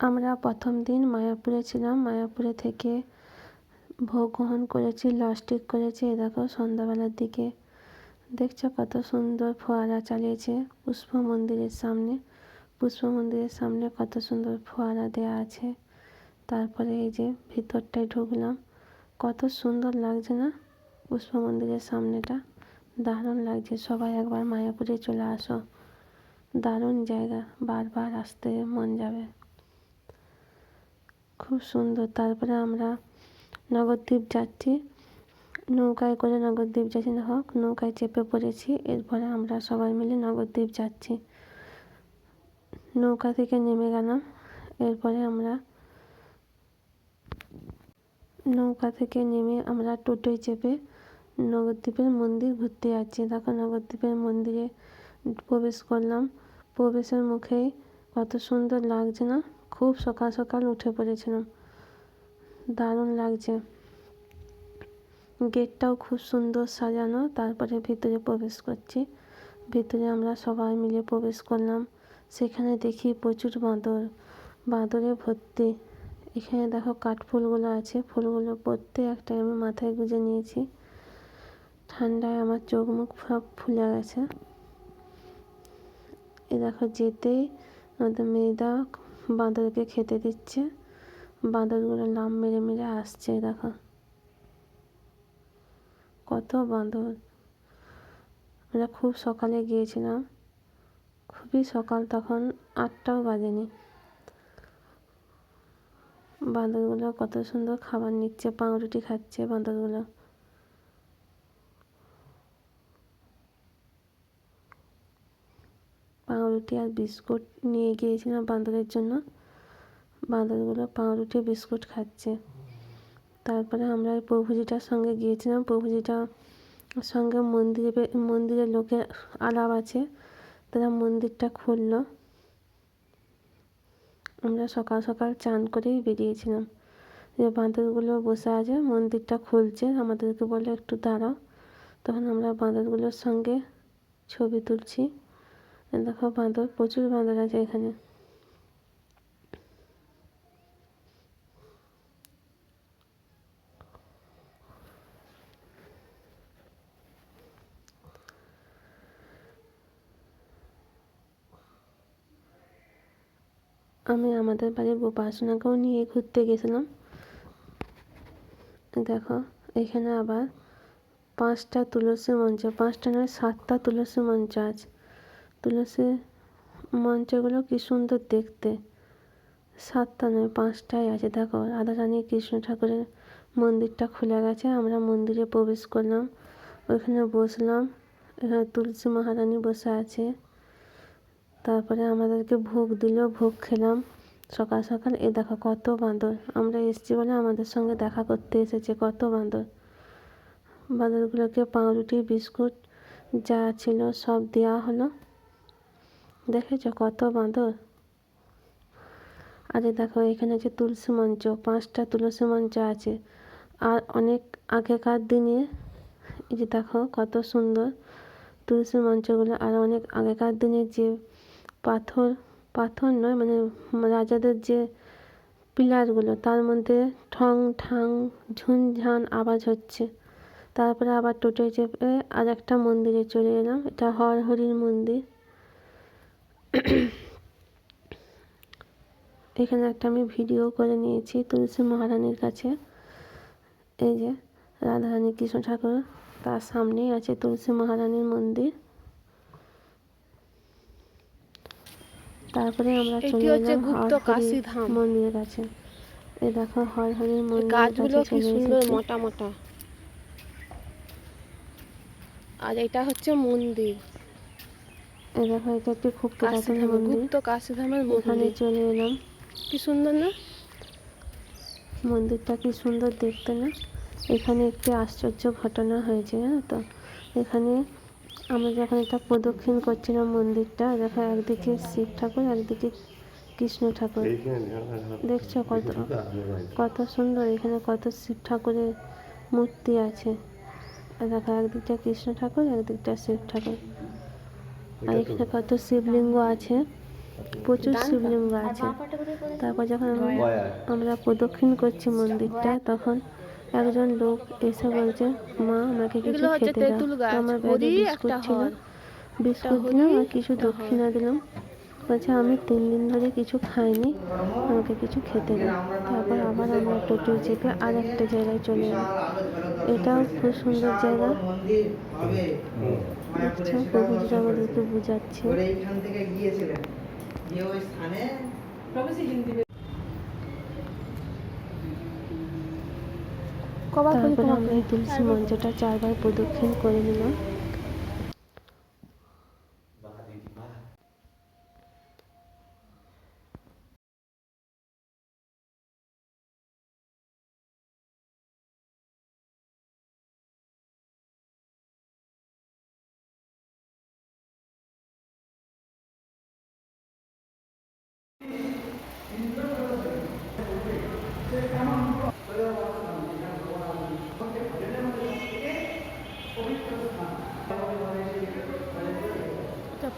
আমরা প্রথম দিন মায়াপুরে ছিলাম। মায়াপুরে থেকে ভোগ গ্রহণ করেছি লস্টিক করেছি। এ দেখো, সন্ধ্যাবেলার দিকে দেখছ কত সুন্দর ফোয়ারা চালিয়েছে পুষ্প মন্দিরের সামনে। পুষ্প মন্দিরের সামনে কত সুন্দর ফোয়ারা দেওয়া আছে। তারপরে এই যে ভিতরটায় ঢুকলাম। কত সুন্দর লাগছে না পুষ্প মন্দিরের সামনেটা? দারুণ লাগছে। সবাই একবার মায়াপুরে চলে আসো। দারুণ জায়গা। বারবার আসতে মন যাবে। খুব সুন্দর। তারপরে আমরা নগরদ্বীপ যাচ্ছি। নৌকায় করে নগরদ্বীপ যাচ্ছি। হোক নৌকায় চেপে পড়েছি। এরপরে আমরা সবাই মিলে নগরদ্বীপ যাচ্ছি। নৌকা থেকে নেমে গেলাম। এরপরে আমরা নৌকা থেকে নেমে আমরা টোটোয় চেপে নবদ্বীপের মন্দির ঘুরতে যাচ্ছি। দেখো নবদ্বীপের মন্দিরে প্রবেশ করলাম। প্রবেশের মুখেই কত সুন্দর লাগছে না? খুব সকাল সকাল উঠে পড়েছিলাম। দারুণ লাগছে। গেটটাও খুব সুন্দর সাজানো, তারপরে ভিতরে প্রবেশ করছি। ভিতরে আমরা সবাই মিলে প্রবেশ করলাম। সেখানে দেখি প্রচুর বাঁদর, বাঁদরে ভর্তি। এখানে দেখো কাঠ ফুলগুলো আছে, ফুলগুলো প্রত্যেকটা আমি মাথায় গুঁজে নিয়েছি। ঠান্ডায় আমার চোখ মুখ সব ফুলে গেছে। এ দেখো যেতেই আমাদের মেয়েদা বাঁদরকে খেতে দিচ্ছে। বাঁদরগুলো লাম মেরে মেরে আসছে, দেখো। কত বাঁদর। আমরা খুব সকালে গিয়েছিলাম। খুবই সকাল, তখন আটটাও বাজেনি। বাঁদরগুলো কত সুন্দর খাবার নিচ্ছে, পাউরুটি খাচ্ছে বাঁদরগুলো। পাউরুটি আর বিস্কুট নিয়ে গিয়েছিলাম বাঁদরের জন্য। বাঁদরগুলো পাউরুটি, বিস্কুট খাচ্ছে। তারপরে আমরা প্রভুজিটার সঙ্গে গিয়েছিলাম। প্রভুজিটা সঙ্গে মন্দিরে মন্দিরের লোকের আলাপ আছে। তারা মন্দিরটা খুললো। আমরা সকাল সকাল চান করেই বেরিয়েছিলাম। যে বাঁদরগুলো বসে আছে, মন্দিরটা খুলছে। আমাদেরকে বলে একটু দাঁড়াও। তখন আমরা বাঁদরগুলোর সঙ্গে ছবি তুলছি। দেখো বাঁদর, প্রচুর বাঁদর আছে এখানে। আমি আমাদের বাড়ির উপাসনাকেও নিয়ে ঘুরতে গেছিলাম। দেখো, এখানে আবার পাঁচটা তুলসী মঞ্চ, পাঁচটা নয় সাতটা তুলসী মঞ্চ আছে। তুলসী মঞ্চগুলো কি সুন্দর দেখতে। সাতটা নয়, পাঁচটাই আছে। দেখো রাধারানী কৃষ্ণ ঠাকুরের মন্দিরটা খুলে গেছে। আমরা মন্দিরে প্রবেশ করলাম। ওইখানে বসলাম। এখানে তুলসী মহারানী বসে আছে। তারপরে আমাদেরকে ভোগ দিল, ভোগ খেলাম। সকাল সকাল, এ দেখো কত বাঁদর। আমরা এসছি বলে আমাদের সঙ্গে দেখা করতে এসেছে, কত বাঁদর। বাঁদরগুলোকে পাউরুটি, বিস্কুট যা ছিল সব দেওয়া হলো। দেখেছ কত বাঁদর? আরে দেখো, এখানে যে তুলসী মঞ্চ, পাঁচটা তুলসী মঞ্চ আছে। আর অনেক আগেকার দিনে, এই যে দেখো কত সুন্দর তুলসী মঞ্চগুলো, আর অনেক আগেকার দিনে যে পাথর পাথর নয় মানে রাজাদের যে পিলারগুলো, তার মধ্যে ঠং ঠাং ঝুনঝান আওয়াজ হচ্ছে। তারপরে আবার টোটোয় চেপে আর একটা মন্দিরে চলে এলাম, এটা হরহরির মন্দির। এখানে একটা আমি ভিডিও করে নিয়েছি তুলসী মহারানীর কাছে। এই যে রাধারানী কৃষ্ণ ঠাকুর তার সামনেই আছে তুলসী মহারানীর মন্দির। তারপরে আমরা চলে হরহরি মন্দিরের কাছে। এই দেখো হরহরির মন্দির গাছগুলো কি সুন্দর মোটা মোটা। আর এটা হচ্ছে মন্দির। দেখো এটা একটি খুব পুরাতন মন্দির। কাশিধামের এখানে মন্দির চলে এলাম। কি সুন্দর না? মন্দিরটা কি সুন্দর দেখতে না? এখানে একটি আশ্চর্য ঘটনা হয়েছে জানো তো? এখানে আমরা যখন এটা প্রদক্ষিণ করছিলাম মন্দিরটা দেখো একদিকে শিব ঠাকুর একদিকে কৃষ্ণ ঠাকুর। দেখছ কত কত সুন্দর এখানে কত শিব ঠাকুরের মূর্তি আছে। দেখো একদিকটা কৃষ্ণ ঠাকুর একদিকটা শিব ঠাকুর। আর এখানে কত শিবলিঙ্গ আছে? প্রচুর শিবলিঙ্গ আছে। তারপর যখন আমরা আমরা প্রদক্ষিণ করছি মন্দিরটা তখন একজন লোক এসে বলছে মা আমাকে কিছু খেতে দাও। আমার ব্যাগে বিস্কুট ছিল বিস্কুট দিলাম আর কিছু দক্ষিণা দিলাম বলছে আমি তিন দিন ধরে কিছু খাইনি আমাকে কিছু খেতে দাও। তারপর আবার আমরা টোটো চেপে আর একটা জায়গায় চলে এলাম। এটাও খুব সুন্দর জায়গা। হবে প্রভুজিরা আমাদেরকে বোঝাচ্ছে। তারপরে আমরা এই তুলসী মঞ্চটা চারবার প্রদক্ষিণ করে নিলাম।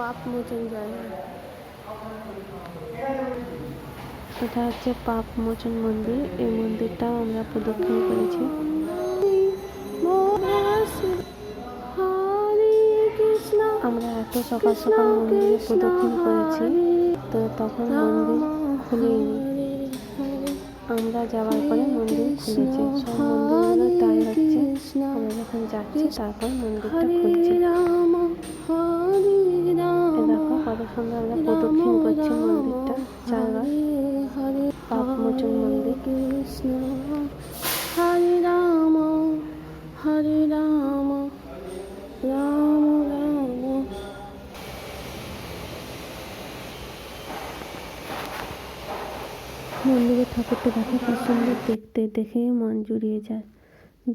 পাপ মোচন জায়গা এটা হচ্ছে পাপ মোচন মন্দির। এই মন্দিরটাও আমরা প্রদক্ষিণ করেছি। আমরা এত সকাল সকাল মন্দিরে প্রদক্ষিণ করেছি, তো তখন মন্দির খুলেনি। আমরা যাওয়ার পরে মন্দির খুলেছে। সব তাই হচ্ছে। আমরা যখন যাচ্ছি, তারপর মন্দিরটা খুলছে। কত সুন্দর আমরা প্রদক্ষিণ করছি মন্দিরটা চারবার পাপ মোচন মন্দির। কৃষ্ণ হরে রাম হরে রাম রাম রাম। মন্দিরের ঠাকুরটা দেখো খুব সুন্দর দেখতে দেখে মন জুড়িয়ে যায়।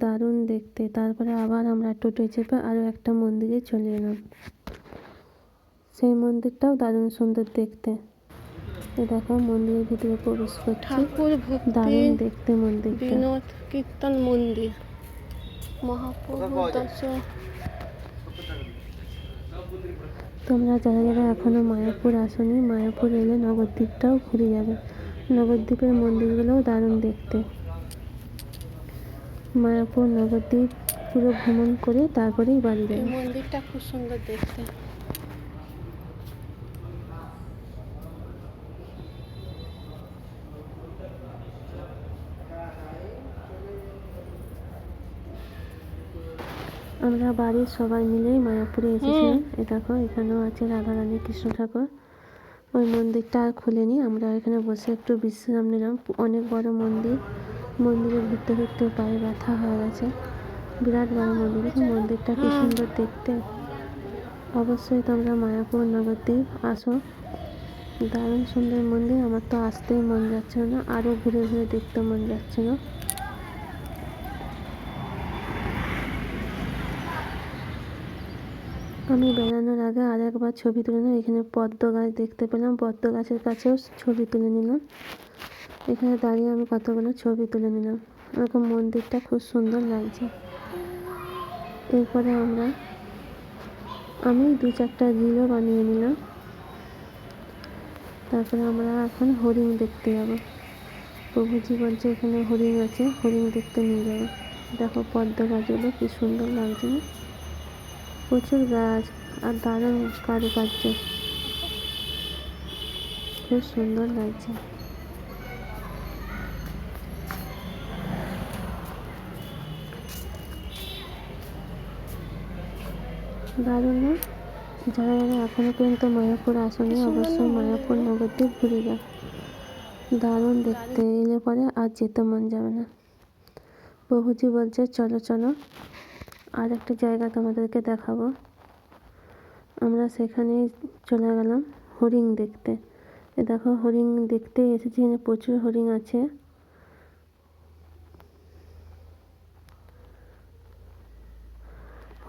দারুণ দেখতে। তারপরে আবার আমরা টোটোয় চেপে আরও একটা মন্দিরে চলে এলাম। সেই মন্দিরটাও দারুণ সুন্দর দেখতে। দেখো মন্দিরের ভিতরে প্রবেশ করছি। ঠাকুর দারুণ দেখতে মন্দির বিনোদ কীর্তন মন্দির। মহাপ্রভু দর্শন তোমরা যারা যারা এখনও মায়াপুর আসনি মায়াপুর এলে নবদ্বীপটাও ঘুরে যাবে। নবদ্বীপের মন্দিরগুলোও দারুণ দেখতে। মায়াপুর নবদ্বীপ পুরো ভ্রমণ করে তারপরেই বাড়ি যাবে। মন্দিরটা খুব সুন্দর দেখতে। আমরা বাড়ির সবাই মিলেই মায়াপুরে এসেছিলাম। এ দেখো এখানেও আছে রাধারানী কৃষ্ণ ঠাকুর। ওই মন্দিরটা আর খুলেনি আমরা এখানে বসে একটু বিশ্রাম নিলাম। অনেক বড় মন্দির মন্দিরে ঘুরতে ঘুরতে পায়ে ব্যথা হয়ে গেছে। বিরাট বড় মন্দির মন্দিরটা কি সুন্দর দেখতে। অবশ্যই তোমরা মায়াপুর নবদ্বীপ আসো। দারুণ সুন্দর মন্দির আমার তো আসতেই মন যাচ্ছে না আরও ঘুরে ঘুরে দেখতে মন যাচ্ছে না আমি বেড়ানোর আগে আর একবার ছবি তুলে নিলাম। এখানে পদ্ম গাছ দেখতে পেলাম। পদ্ম গাছের কাছেও ছবি তুলে নিলাম। এখানে দাঁড়িয়ে আমি কতগুলো ছবি তুলে নিলাম। এরকম মন্দিরটা খুব সুন্দর লাগছে। এরপরে আমরা, আমি দু চারটা রিলও বানিয়ে নিলাম। তারপরে আমরা এখন হরিণ দেখতে যাব। প্রভুজি বলছে এখানে হরিণ আছে, হরিণ দেখতে নিয়ে যাব। দেখো পদ্ম গাছগুলো কি সুন্দর লাগছে। না প্রচুর গাছ আর দারুণ কারুকার্য। খুব সুন্দর লাগছে। দারুণ না? যারা যারা এখনও পর্যন্ত মায়াপুর আসেনি, অবশ্যই মায়াপুর নগরদ্বীপ ঘুরে যাও। দারুণ দেখতে এলে পরে আর যেতে মন যাবে না। প্রভুজি বলছে চলো চলো। আর একটা জায়গা তোমাদেরকে দেখাবো। আমরা সেখানে চলে গেলাম হরিণ দেখতে। এ দেখো, হরিণ দেখতে এসেছি, এখানে প্রচুর হরিণ আছে।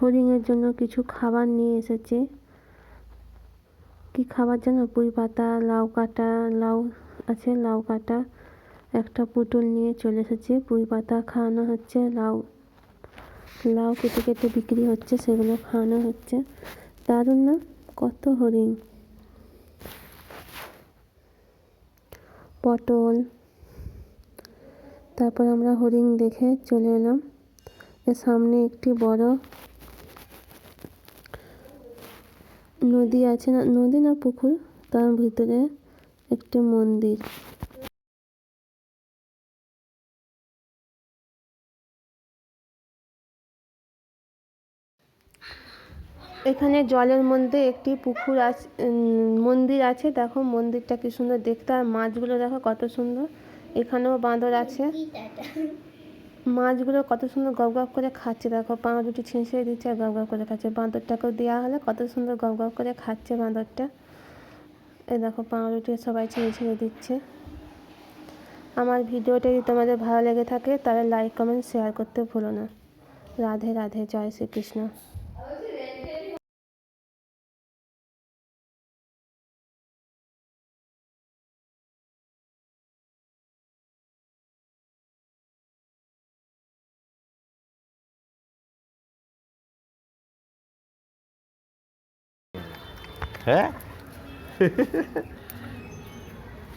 হরিণের জন্য কিছু খাবার নিয়ে এসেছে। কি খাবার জানো? পুঁই পাতা, লাউ কাটা, লাউ আছে, লাউ কাটা। একটা পুতুল নিয়ে চলে এসেছে, পুঁই পাতা খাওয়ানো হচ্ছে, লাউ লাউ কেটে কেটে বিক্রি হচ্ছে, সেগুলো খাওয়ানো হচ্ছে। দারুণ না? কত হরিণ। পটল। তারপর আমরা হরিণ দেখে চলে এলাম। এর সামনে একটি বড় নদী আছে না, নদী না পুকুর? তার ভিতরে একটি মন্দির। এখানে জলের মধ্যে একটি পুকুর আছে মন্দির আছে। দেখো মন্দিরটা কি সুন্দর দেখতে। আর মাছগুলো দেখো কত সুন্দর। এখানেও বাঁদর আছে। মাছগুলো কত সুন্দর গপ করে খাচ্ছে। দেখো পাউরুটি ছিঁচিয়ে দিচ্ছে আর গপ করে খাচ্ছে। বাঁদরটাকেও দেওয়া হলে কত সুন্দর গপ গপ করে খাচ্ছে বাঁদরটা। এই দেখো পাউরুটি সবাই ছিঁড়ে ছিঁড়ে দিচ্ছে। আমার ভিডিওটা যদি তোমাদের ভালো লেগে থাকে তাহলে লাইক কমেন্ট শেয়ার করতে ভুলো না। রাধে রাধে, জয় শ্রীকৃষ্ণ। হ্যাঁ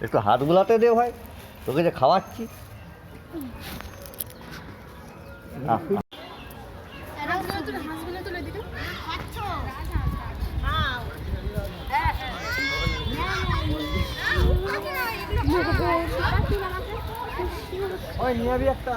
একটু হাত বুলাতে দে ভাই তোকে যে খাওয়াচ্ছি ওই নিয়ে একটা.